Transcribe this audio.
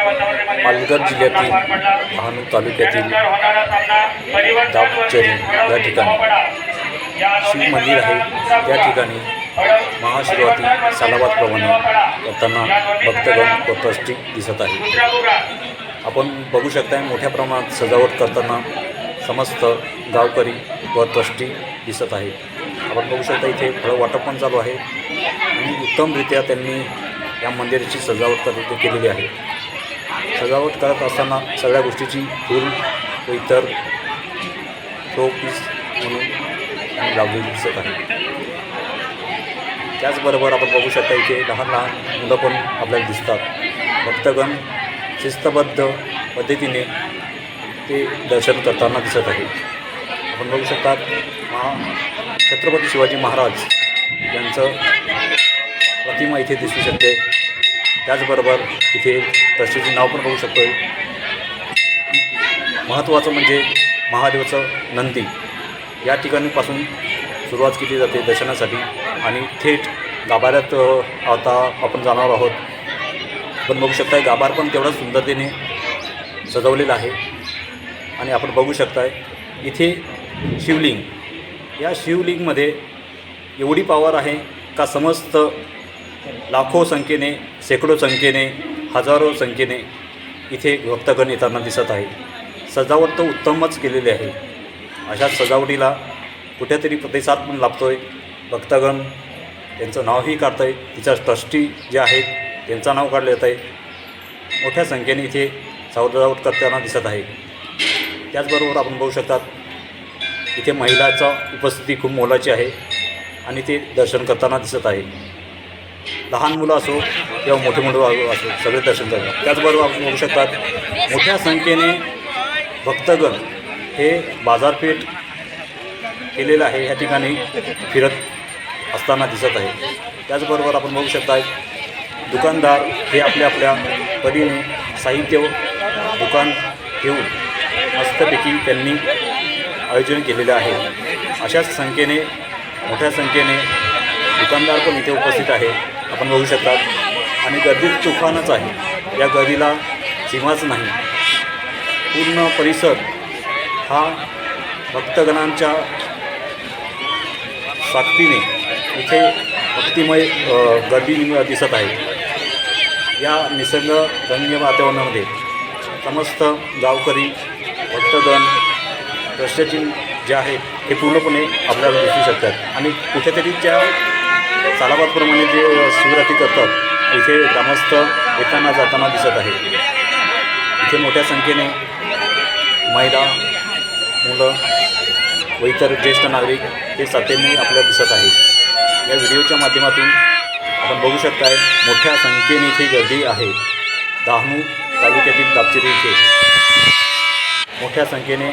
पालघर जिल्ह्यातील डहाणू तालुक्यातील दापचरी या ठिकाणी. शिव मंदिर आहे. त्या ठिकाणी महाशिवरात्री सालाबादप्रमाणे करताना भक्तगण व ट्रस्टी दिसत आहे आपण बघू शकता मोठ्या प्रमाणात सजावट करताना समस्त गावकरी व ट्रस्टी दिसत आहे आपण बघू शकता इथे फळं वाटप पण चालू आहे. आणि उत्तमरित्या त्यांनी या मंदिराची सजावट केलेली आहे. सजावट करत असताना सगळ्या गोष्टीची फूल व इतर तो पीस म्हणून लावलेली दिसत आहे. त्याचबरोबर आपण बघू शकता इथे लहान लहान मुलं पण आपल्याला दिसतात. भक्तगण शिस्तबद्ध पद्धतीने ते दर्शन करताना दिसत आहे आपण बघू शकतात महा छत्रपती शिवाजी महाराज यांचं प्रतिमा इथे दिसू शकते. त्याचबरोबर इथे तसेचे नाव पण बघू शकतो महत्त्वाचं म्हणजे महादेवाचं नंदी. या ठिकाणीपासून सुरुवात केली जाते दर्शनासाठी आणि थेट गाभाऱ्यात आता आपण जाणार आहोत. आपण बघू शकताय गाभार पण तेवढ्या सुंदरतेने सजवलेला आहे. आणि आपण बघू शकताय इथे शिवलिंग. या शिवलिंगमध्ये एवढी पावर आहे का समस्त लाखो संख्येने शेकडो संख्येने हजारो संख्येने इथे भक्तगण येताना दिसत आहे सजावट तर उत्तमच केलेली आहे. अशा सजावटीला कुठेतरी प्रतिसाद पण लाभतो आहे भक्तगण त्यांचं नावही काढतं आहे तिच्या ट्रस्टी जे आहेत त्यांचं नाव काढलं जात आहे मोठ्या संख्येने इथे सजावट करताना दिसत आहे. त्याचबरोबर आपण बघू शकतात इथे महिलाचा उपस्थिती खूप मोलाची आहे आणि ते दर्शन करताना दिसत आहे. लहान मुलं असो किंवा मोठे मोठे असो सगळे दर्शन जातात. त्याचबरोबर आपण बघू शकतात मोठ्या संख्येने भक्तगण हे बाजारपेठ केलेलं आहे या ठिकाणी फिरत असताना दिसत आहे. त्याचबरोबर आपण बघू शकता दुकानदार हे आपल्या आपल्या परीने साहित्य दुकान ठेवून मस्तपैकी त्यांनी आयोजन केलेलं आहे. अशाच संख्येने मोठ्या संख्येने दुकानदार पण इथे उपस्थित आहे आपण बघू शकतात आणि गर्दी तुफानच आहे. या गर्दीला सीमाच नाही. पूर्ण परिसर हा भक्तगणांच्या साक्षीने इथे भक्तिमय गर्दी दिसत आहे. या निसर्गरम्य वातावरणामध्ये समस्त गावकरी भक्तगण रस्त्याची जे आहेत हे पूर्णपणे आपल्याला दिसू शकतात. आणि कुठेतरी त्या सालाबादप्रमाणे जे शिवरात्री करतात इथे ग्रामस्थ येताना जाताना दिसत आहे इथे मोठ्या संख्येने महिला मुलं व इतर ज्येष्ठ नागरिक हे सातत्याने आपल्याला दिसत आहे या व्हिडिओच्या माध्यमातून आपण बघू शकताय मोठ्या संख्येने इथे गर्दी आहे. डहाणू तालुक्यातील दापचिरी इथे. मोठ्या संख्येने